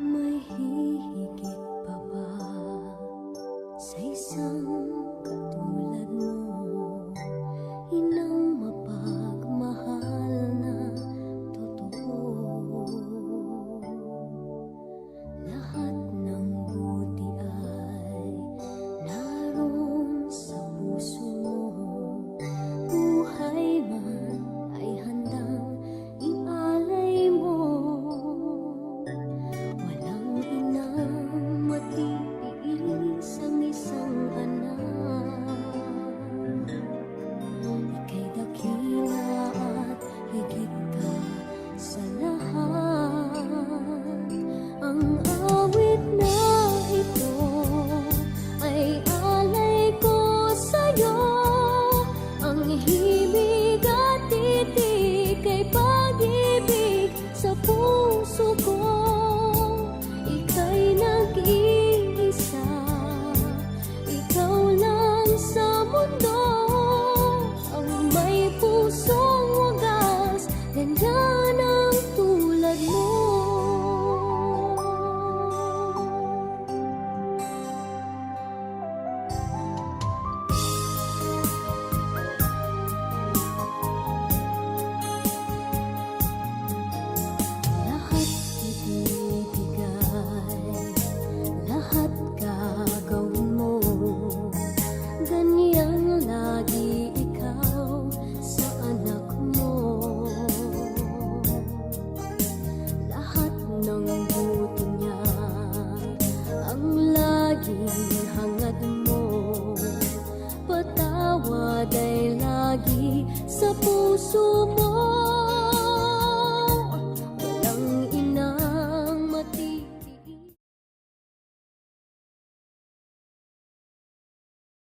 May hihigit lagi sa puso mo.